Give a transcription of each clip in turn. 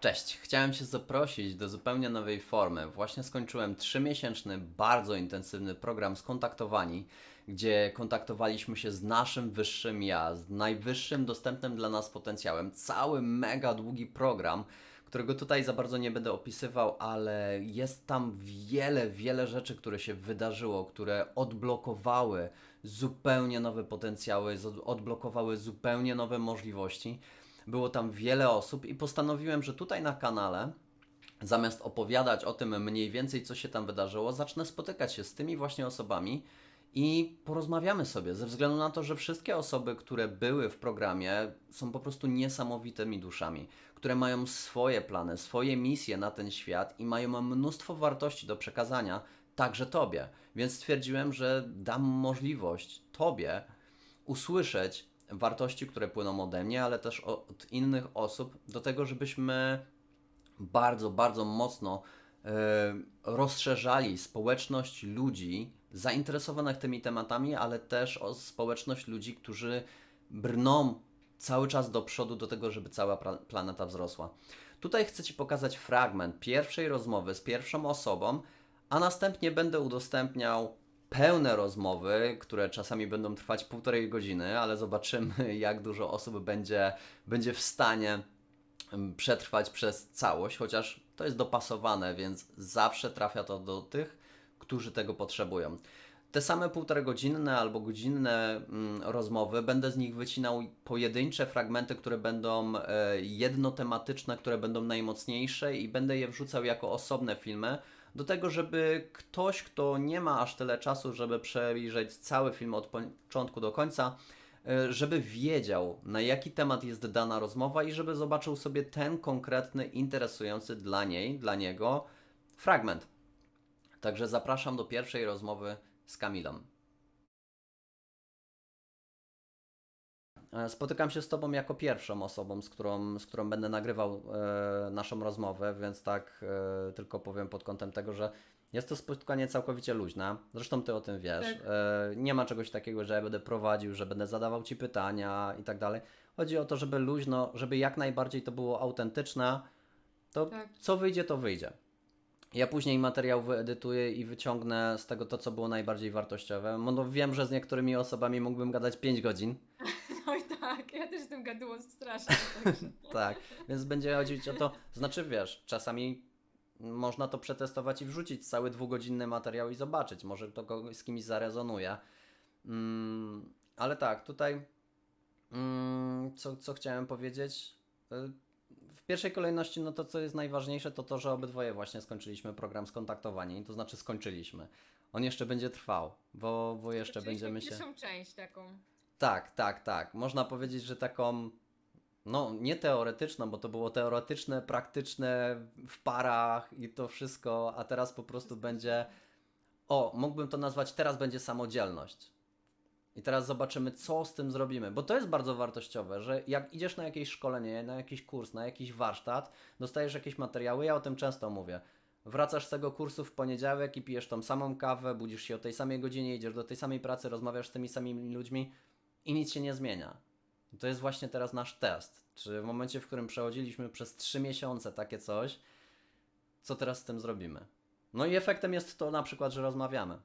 Cześć, chciałem Cię zaprosić do zupełnie nowej formy. Właśnie skończyłem trzymiesięczny, bardzo intensywny program Skontaktowani, gdzie kontaktowaliśmy się z naszym wyższym ja, z najwyższym dostępnym dla nas potencjałem. Cały mega długi program, którego tutaj za bardzo nie będę opisywał, ale jest tam wiele, wiele rzeczy, które się wydarzyło, które odblokowały zupełnie nowe potencjały, odblokowały zupełnie nowe możliwości. Było tam wiele osób i postanowiłem, że tutaj na kanale zamiast opowiadać o tym mniej więcej, co się tam wydarzyło, zacznę spotykać się z tymi właśnie osobami i porozmawiamy sobie, ze względu na to, że wszystkie osoby, które były w programie, są po prostu niesamowitymi duszami, które mają swoje plany, swoje misje na ten świat i mają mnóstwo wartości do przekazania także Tobie. Więc stwierdziłem, że dam możliwość Tobie usłyszeć wartości, które płyną ode mnie, ale też od innych osób, do tego, żebyśmy bardzo, bardzo mocno e, rozszerzali społeczność ludzi zainteresowanych tymi tematami, ale też o społeczność ludzi, którzy brną cały czas do przodu do tego, żeby cała planeta wzrosła. Tutaj chcę Ci pokazać fragment pierwszej rozmowy z pierwszą osobą, a następnie będę udostępniał pełne rozmowy, które czasami będą trwać półtorej godziny, ale zobaczymy, jak dużo osób będzie, będzie w stanie em, przetrwać przez całość, chociaż to jest dopasowane, więc zawsze trafia to do tych, którzy tego potrzebują. Te same półtorej godzinne albo godzinne mm, rozmowy, będę z nich wycinał pojedyncze fragmenty, które będą e, jednotematyczne, które będą najmocniejsze i będę je wrzucał jako osobne filmy, do tego, żeby ktoś, kto nie ma aż tyle czasu, żeby przejrzeć cały film od początku do końca, e, żeby wiedział, na jaki temat jest dana rozmowa i żeby zobaczył sobie ten konkretny, interesujący dla niej, dla niego fragment. Także zapraszam do pierwszej rozmowy z Kamilą. Spotykam się z Tobą jako pierwszą osobą, z którą, z którą będę nagrywał e, naszą rozmowę, więc tak e, tylko powiem pod kątem tego, że jest to spotkanie całkowicie luźne. Zresztą Ty o tym wiesz. Tak. E, nie ma czegoś takiego, że ja będę prowadził, że będę zadawał Ci pytania i tak dalej. Chodzi o to, żeby luźno, żeby jak najbardziej to było autentyczne. To Tak. co wyjdzie, to wyjdzie. Ja później materiał wyedytuję i wyciągnę z tego to, co było najbardziej wartościowe. No, wiem, że z niektórymi osobami mógłbym gadać 5 godzin. Tak, ja też jestem gadułą strasznie. Także. Tak, więc będzie chodzić o to, znaczy wiesz, czasami można to przetestować i wrzucić cały dwugodzinny materiał i zobaczyć, może to kogoś z kimś zarezonuje. Mm, ale tak, tutaj mm, co, co chciałem powiedzieć? Y, W pierwszej kolejności, no to co jest najważniejsze, to to, że obydwoje właśnie skończyliśmy program skontaktowani, to znaczy skończyliśmy. On jeszcze będzie trwał, bo, bo jeszcze będziemy się... pierwszą część taką. Tak, tak, tak. Można powiedzieć, że taką, no nie teoretyczną, bo to było teoretyczne, praktyczne w parach i to wszystko, a teraz po prostu będzie, o, mógłbym to nazwać, teraz będzie samodzielność. I teraz zobaczymy, co z tym zrobimy, bo to jest bardzo wartościowe, że jak idziesz na jakieś szkolenie, na jakiś kurs, na jakiś warsztat, dostajesz jakieś materiały, ja o tym często mówię. Wracasz z tego kursu w poniedziałek i pijesz tą samą kawę, budzisz się o tej samej godzinie, idziesz do tej samej pracy, rozmawiasz z tymi samymi ludźmi i nic się nie zmienia. To jest właśnie teraz nasz test. Czy w momencie, w którym przechodziliśmy przez trzy miesiące takie coś, co teraz z tym zrobimy? No i efektem jest to na przykład, że rozmawiamy.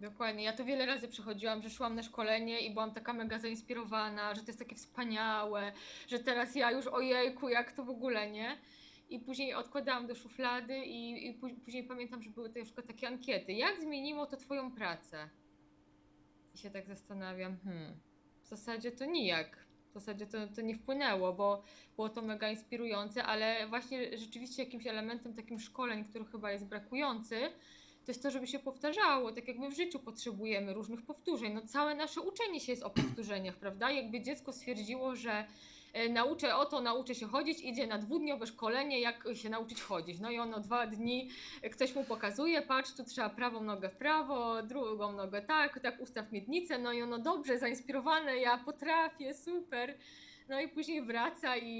Dokładnie. Ja to wiele razy przechodziłam, że szłam na szkolenie i byłam taka mega zainspirowana, że to jest takie wspaniałe, że teraz ja już ojejku, jak to w ogóle, nie? I później odkładałam do szuflady i, i pó- później pamiętam, że były to przykład takie ankiety. Jak zmieniło to Twoją pracę? I się tak zastanawiam, hmm, zasadzie to nijak. W zasadzie to, to nie wpłynęło, bo było to mega inspirujące, ale właśnie rzeczywiście jakimś elementem takim szkoleń, który chyba jest brakujący, to jest to, żeby się powtarzało, tak jak my w życiu potrzebujemy różnych powtórzeń. No całe nasze uczenie się jest o powtórzeniach, prawda? Jakby dziecko stwierdziło, że e, nauczę oto, nauczę się chodzić, idzie na dwudniowe szkolenie, jak się nauczyć chodzić. No i ono dwa dni, e, ktoś mu pokazuje, patrz, tu trzeba prawą nogę w prawo, drugą nogę tak, tak ustaw miednicę, no i ono dobrze, zainspirowane, ja potrafię, super. No i później wraca i...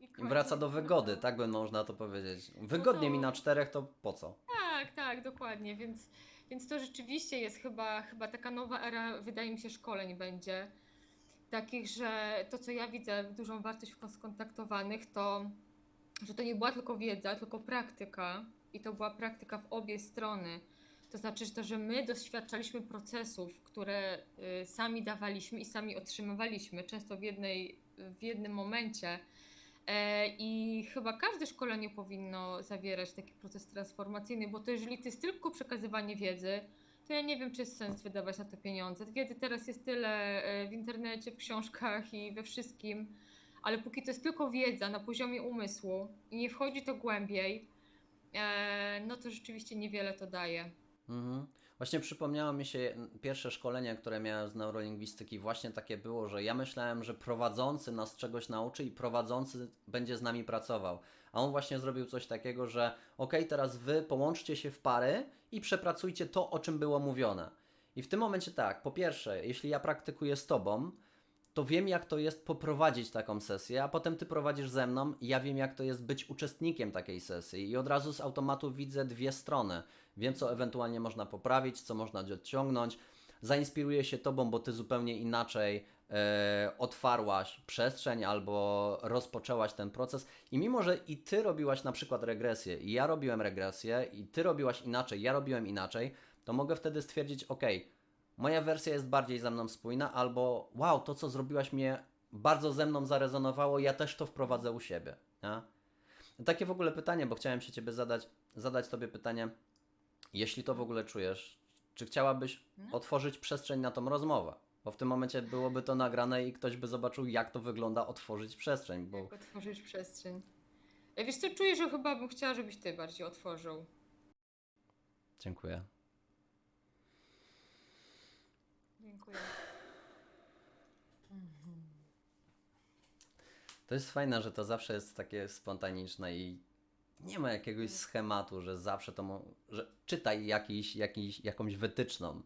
i. Wraca do wygody, tak by można to powiedzieć. Wygodnie mi na czterech, to po co? Tak, tak, dokładnie, więc, więc to rzeczywiście jest chyba, chyba taka nowa era, wydaje mi się, szkoleń będzie. Takich, że to, co ja widzę, dużą wartość w skontaktowanych, to że to nie była tylko wiedza, tylko praktyka i to była praktyka w obie strony. To znaczy, że to, że my doświadczaliśmy procesów, które y, sami dawaliśmy i sami otrzymywaliśmy, często w, jednej, w jednym momencie. E, I chyba każde szkolenie powinno zawierać taki proces transformacyjny, bo to jeżeli to jest tylko przekazywanie wiedzy, to ja nie wiem, czy jest sens wydawać na to pieniądze. Wiedzy teraz jest tyle e, w internecie, w książkach i we wszystkim, ale póki to jest tylko wiedza na poziomie umysłu i nie wchodzi to głębiej, e, no to rzeczywiście niewiele to daje. Mhm. Właśnie przypomniało mi się pierwsze szkolenie, które miałem z neurolingwistyki, właśnie takie było, że ja myślałem, że prowadzący nas czegoś nauczy i prowadzący będzie z nami pracował. A on właśnie zrobił coś takiego, że ok, teraz wy połączcie się w pary i przepracujcie to, o czym było mówione. I w tym momencie tak, po pierwsze, jeśli ja praktykuję z tobą, to wiem, jak to jest poprowadzić taką sesję, a potem ty prowadzisz ze mną ja wiem, jak to jest być uczestnikiem takiej sesji. I od razu z automatu widzę dwie strony. Wiem, co ewentualnie można poprawić, co można odciągnąć. Zainspiruję się tobą, bo ty zupełnie inaczej otwarłaś przestrzeń albo rozpoczęłaś ten proces. I mimo, że i ty robiłaś na przykład regresję, i ja robiłem regresję, i ty robiłaś inaczej, ja robiłem inaczej, to mogę wtedy stwierdzić, ok, moja wersja jest bardziej ze mną spójna, albo wow, to co zrobiłaś mnie bardzo ze mną zarezonowało, ja też to wprowadzę u siebie. Nie? Takie w ogóle pytanie, bo chciałem się Ciebie zadać, zadać Tobie pytanie, jeśli to w ogóle czujesz, czy chciałabyś No. otworzyć przestrzeń na tą rozmowę? Bo w tym momencie byłoby to nagrane i ktoś by zobaczył, jak to wygląda otworzyć przestrzeń, bo Jak otworzyć przestrzeń. E, Wiesz co, czuję, że chyba bym chciała, żebyś ty bardziej otworzył. dziękuję. Dziękuję. To jest fajne, że to zawsze jest takie spontaniczne i nie ma jakiegoś schematu, że zawsze to, mo- że czytaj jakiś, jakiś, jakąś wytyczną.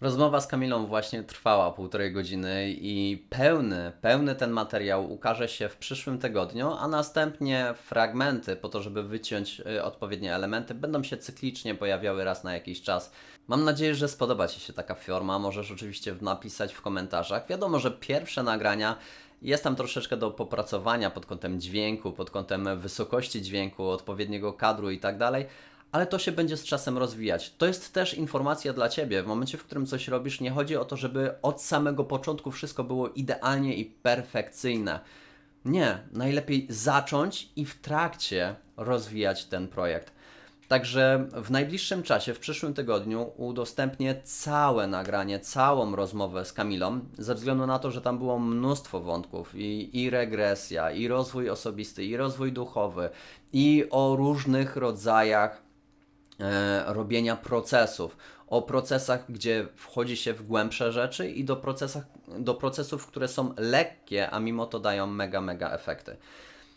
Rozmowa z Kamilą właśnie trwała półtorej godziny i pełny, pełny ten materiał ukaże się w przyszłym tygodniu, a następnie fragmenty po to, żeby wyciąć y, odpowiednie elementy, będą się cyklicznie pojawiały raz na jakiś czas. Mam nadzieję, że spodoba Ci się taka forma. Możesz oczywiście napisać w komentarzach. Wiadomo, że pierwsze nagrania jest tam troszeczkę do popracowania pod kątem dźwięku, pod kątem wysokości dźwięku, odpowiedniego kadru i tak dalej, ale to się będzie z czasem rozwijać. To jest też informacja dla Ciebie. W momencie, w którym coś robisz, nie chodzi o to, żeby od samego początku wszystko było idealnie i perfekcyjne. Nie, najlepiej zacząć i w trakcie rozwijać ten projekt. Także w najbliższym czasie, w przyszłym tygodniu, udostępnię całe nagranie, całą rozmowę z Kamilą, ze względu na to, że tam było mnóstwo wątków i, i regresja, i rozwój osobisty, i rozwój duchowy, i o różnych rodzajach robienia procesów. O procesach, gdzie wchodzi się w głębsze rzeczy i do, procesach, do procesów, które są lekkie, a mimo to dają mega, mega efekty.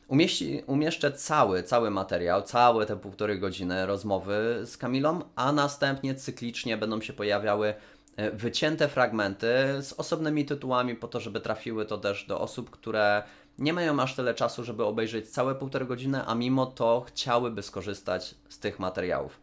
Umieści, umieszczę cały, cały materiał, całe te półtorej godziny rozmowy z Kamilą, a następnie cyklicznie będą się pojawiały e, wycięte fragmenty z osobnymi tytułami, po to, żeby trafiły to też do osób, które nie mają aż tyle czasu, żeby obejrzeć całe półtorej godziny, a mimo to chciałyby skorzystać z tych materiałów.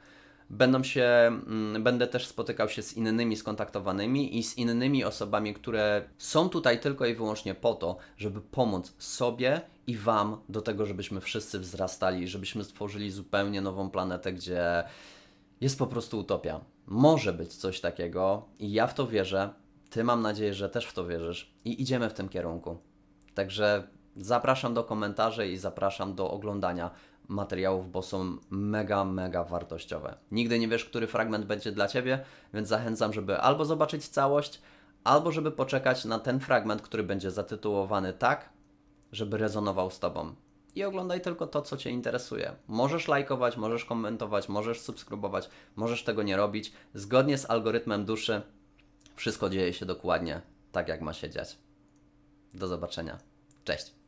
Będą się, mm, będę też spotykał się z innymi skontaktowanymi i z innymi osobami, które są tutaj tylko i wyłącznie po to, żeby pomóc sobie i Wam do tego, żebyśmy wszyscy wzrastali, żebyśmy stworzyli zupełnie nową planetę, gdzie jest po prostu utopia. Może być coś takiego i ja w to wierzę. Ty mam nadzieję, że też w to wierzysz i idziemy w tym kierunku. Także zapraszam do komentarzy i zapraszam do oglądania materiałów, bo są mega, mega wartościowe. Nigdy nie wiesz, który fragment będzie dla Ciebie, więc zachęcam, żeby albo zobaczyć całość, albo żeby poczekać na ten fragment, który będzie zatytułowany tak, żeby rezonował z Tobą. I oglądaj tylko to, co Cię interesuje. Możesz lajkować, możesz komentować, możesz subskrybować, możesz tego nie robić. Zgodnie z algorytmem duszy, wszystko dzieje się dokładnie tak, jak ma się dziać. Do zobaczenia. Cześć.